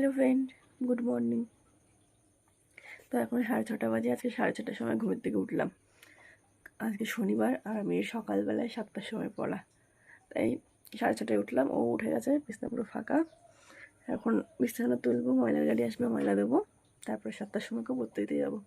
Hello friend, good morning. তো এখন সাড়ে ছটা বাজে, আজকে সাড়ে ছটার সময় ঘুমের থেকে উঠলাম। আজকে শনিবার আর আমি সকালবেলায় সাতটার সময় পড়া। তাই সাড়ে ছটায় উঠলাম, ও উঠে গেছে, বিছনা পুরো ফাঁকা। এখন বিছানা তুলবো, ময়লার গাড়ি আসবে, ময়লা দেবো। তারপরে সাতটার সময় পড়তে দিতে যাব।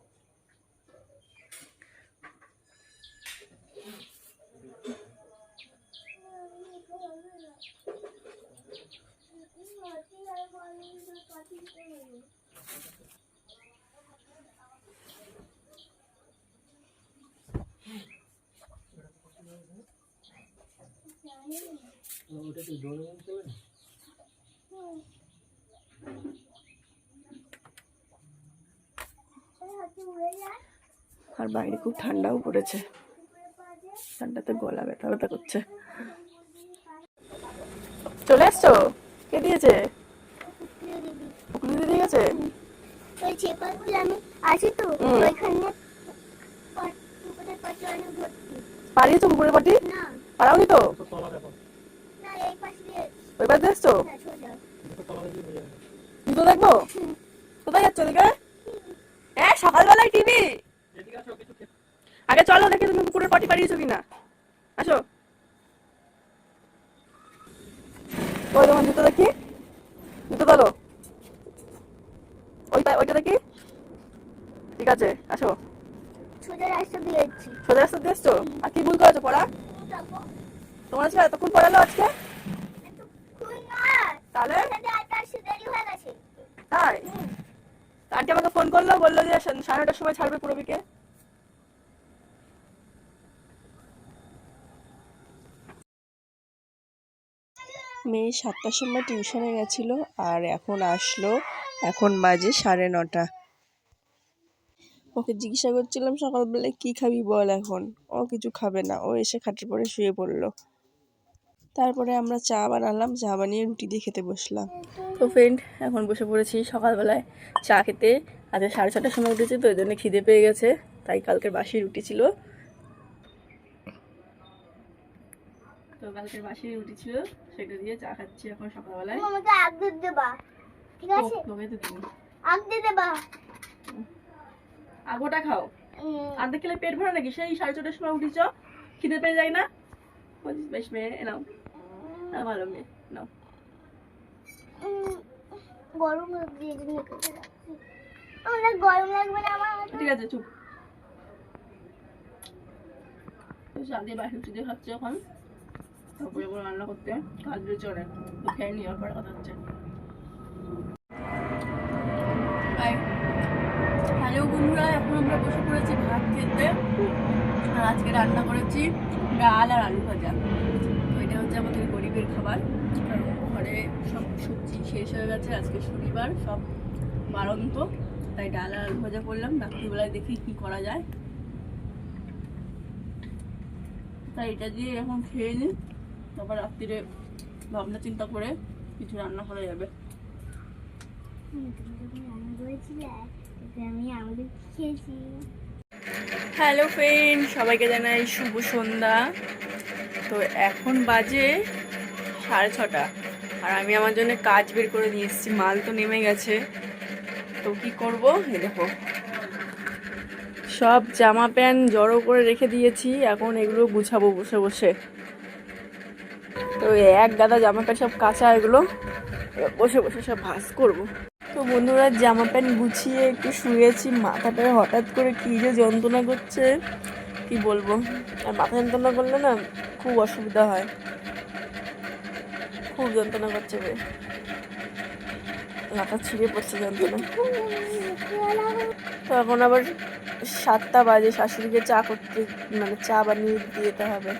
আর বাইরে খুব ঠান্ডাও পড়েছে। ঠান্ডাতে গলা ব্যথা ব্যথা করছে। চলে আসছো কে দিয়েছে? দিদি গেছে? ওই চেপাগুলো আমি আছি তো। ওইখানে। পারিয়েছো পুকুরের পাটি? না। পারাওনি তো? ওই পাশে এসছো জুতো দেখব? কোথায় যাচ্ছ ওদিকে হ্যাঁ সকালবেলায় টিভি আগে চলো দেখি তুমি পুকুরের পাটি পারিয়েছো কিনা। আসো। ওই তোমার জুতো দেখি। জুতো তোলো ওইটা ওইটা দেখি। ঠিক আছে আসো। সোজা রাস্তা দিয়েছি সোজা রাস্তা দিয়ে এসছো? আর কি ভুল করেছ পড়া? তোমার আজকে এতক্ষণ পড়ালো আজকে? তাহলে? তাই? আন্টি আমাকে ফোন করল বলল যে সাড়ে নটার সময় ছাড়বে পুরবিকে। মেয়ে সাতটার সময় টিউশনে গেছিল আর এখন আসলো এখন বাজে সাড়ে নটা। ওকে জিজ্ঞাসা করছিলাম সকালবেলায় কি খাবি বল এখন। ও কিছু খাবে না ও এসে খাটের পরে শুয়ে পড়ল। তারপরে আমরা চা বানালাম চা বানিয়ে রুটি দিয়ে খেতে বসলাম। তো ফ্রেন্ড এখন বসে পড়েছি সকালবেলায় চা খেতে। আজকে সাড়ে ছটার সময় উঠেছি তো ওই জন্য খিদে পেয়ে গেছে। তাই কালকের বাসি রুটি ছিল। তো কালকের বাসি রুটি ছিল সেটা দিয়ে চা খাচ্ছি এখন সকালবেলায়। আমাকে আগ দিয়ে দেবা। ঠিক আছে? ও, তো দিই আগ দিয়ে দেবা। আগোটা খাও। আর্ধেক খেলে পেট ভরে নাকি? সেই সাড়ে ছটার সময় উঠিছ খিদে পেয়ে যায় না? বলছিস বেশ মেয়ে নাও। ভালো মেয়ে নাও। গরম লাগছে এই জন্য কেটে রাখছি। আমার গরম লাগবে না আমার ঠিক আছে চুপ। বাসি এখন। তারপরে রান্না করতে। কাজ রয়েছে অনেক তো খেয়ে নিয়ে পরে কথা হচ্ছে। হ্যালো বন্ধুরা এখন আমরা বসে পড়েছি ভাত খেতে। আর আজকে রান্না করেছি ডাল আর আলু ভাজা। তো এটা হচ্ছে আমাদের গরিবের খাবার। ঘরে সব সবজি শেষ হয়ে গেছে আজকে শনিবার, সব বারন্ত তাই ডাল আলু ভাজা করলাম, রাত্রিবেলায় দেখি কি করা যায়। তাই এটা দিয়ে এখন খেয়ে নিই তারপর রাত্রিরে ভাবনা চিন্তা করে কিছু রান্না করা যাবে। হ্যালো ফ্রেন্ড, সবাইকে জানাই শুভ সন্ধ্যা। তো এখন বাজে সাড়ে ছটা। আর আমি আমার জন্য কাজ বের করে নিয়ে এসেছি, মাল তো নেমে গেছে। তো কি করব? দেখো। সব জামা প্যান্ট জড়ো করে রেখে দিয়েছি, এখন এগুলো গুছাবো বসে বসে। তো এক গাদা জামা প্যান্ট সব কাঁচা এগুলো বসে বসে সব ভাস করব। তো বন্ধুরা, জামা প্যান্ট গুছিয়ে একটু শুয়েছি মাথাটা হঠাৎ করে কি যে যন্ত্রণা করছে, কি বলব? আর মাথা যন্ত্রণা করলে না খুব অসুবিধা হয়। খুব যন্ত্রণা করছে রে। মাথা ছিঁড়ে পড়ছে যন্ত্রণা। তো এখন আবার সাতটা বাজে, শাশুড়িকে চা করতে মানে চা বানিয়ে দিতে হবে।